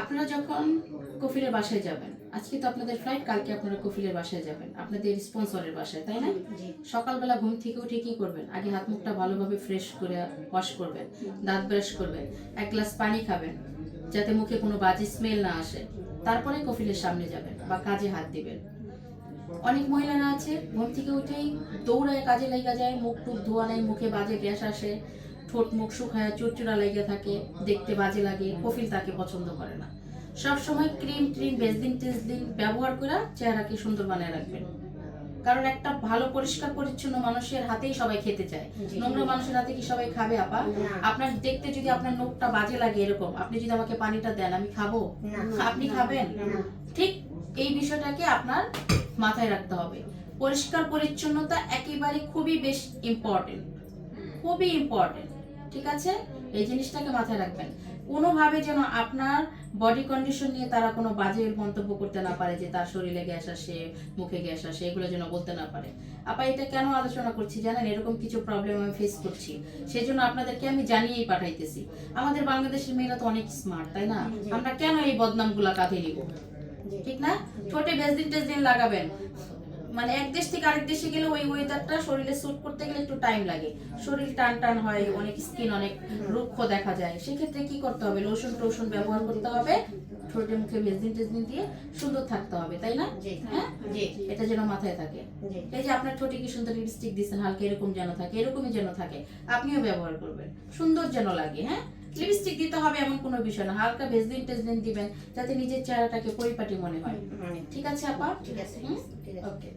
আপনারা যখন কফিলের বাসায় যাবেন আজকে তো আপনাদের ফ্লাইট কালকে আপনারা কফিলের বাসায় যাবেন। আপনাদের স্পন্সরের বাসায় তাই না? সকালবেলা ঘুম থেকে উঠে কি করবেন? আগে হাত মুখটা ভালোভাবে ফ্রেশ করে ওয়াশ করবেন দাঁত ব্রাশ করবেন এক গ্লাস পানি খাবেন যাতে মুখে কোনো বাজে স্মেল না আসে। তারপরে কফিলের সামনে যাবেন বা কাজে হাত দিবেন। অনেক মহিলারা আছে ঘুম থেকে উঠেই দৌড়ায় কাজে লেগে যায় মুখ টুক ধোয়া নেয় মুখে বাজে গ্যাস আসে। ঠোঁট মুখ শুকায় চুরচুরা লেগে থাকে দেখতে বাজে লাগে কফিল তাকে পছন্দ করে না। সব সময় ক্রিম ট্রিম বেসদিন টেসদিন ব্যবহার করে চেহারাকে সুন্দর বানায় রাখবেন। কারণ একটা ভালো পরিষ্কার পরিচ্ছন্ন মানুষের হাতেই সবাই খেতে চায়। নোংরা মানুষের হাতে কি সবাই খাবে আপা? আপনার দেখতে যদি আপনার নোখটা বাজে লাগে এরকম আপনি যদি আমাকে পানিটা দেন আমি খাব? আপনি খাবেন? ঠিক এই বিষয়টাকে আপনার মাথায় রাখতে হবে। পরিষ্কার পরিচ্ছন্নতা একেবারে খুবই বেশ ইম্পর্টেন্ট খুবই ইম্পর্টেন্ট ঠিক আছে? এই জিনিসটাকে মাথায় রাখবেন। কোনোভাবে যেন আপনার বডি কন্ডিশন নিয়ে তারা কোনো বাজে মন্তব্য করতে না পারে যে তার শরীরে গ্যাস আসে মুখে গ্যাস আসে এগুলো যেন বলতে না পারে। আপা এটা কেন আলোচনা করছি জানেন? এরকম কিছু প্রবলেম আমি ফেস করছি। সেই জন্য আপনাদেরকে আমি জানিয়েই পাঠাইতেছি। আমাদের বাংলাদেশের মেয়েরা তো অনেক স্মার্ট তাই না? আমরা কেন এই বদনামগুলা কাঁধে নিব? ঠিক না? ঠোঁটে বেসদিন টেসদিন লাগাবেন। মানে এক দেশ থেকে আরেক দেশে গেলে ওই ওয়েদারটা শরীরে স্যুট করতে গেলে একটু টাইম লাগে। শরীর টান টান হয় অনেক স্কিন অনেক রুক্ষ দেখা যায়। সেক্ষেত্রে কি করতে হবে? লোশন টোশন ব্যবহার করতে হবে। ঠোঁটে মুখে দিয়ে সুন্দর থাকতে হবে তাই না? হ্যাঁ? এটা যেন মাথায় থাকে। এই যে আপনার ঠোঁটে কি সুন্দর লিপস্টিক দিচ্ছেন হালকা এরকম যেন থাকে এরকমই যেন থাকে আপনিও ব্যবহার করবেন। সুন্দর যেন লাগে হ্যাঁ? লিপস্টিক দিতে হবে এমন কোনো বিষয় না। হালকা ভেজলিন টেজলিন দিবেন যাতে নিজের চেহারাটাকে পরিপাটি মনে হয়। ঠিক আছে আপা? ঠিক আছে। ঠিক আছে। ওকে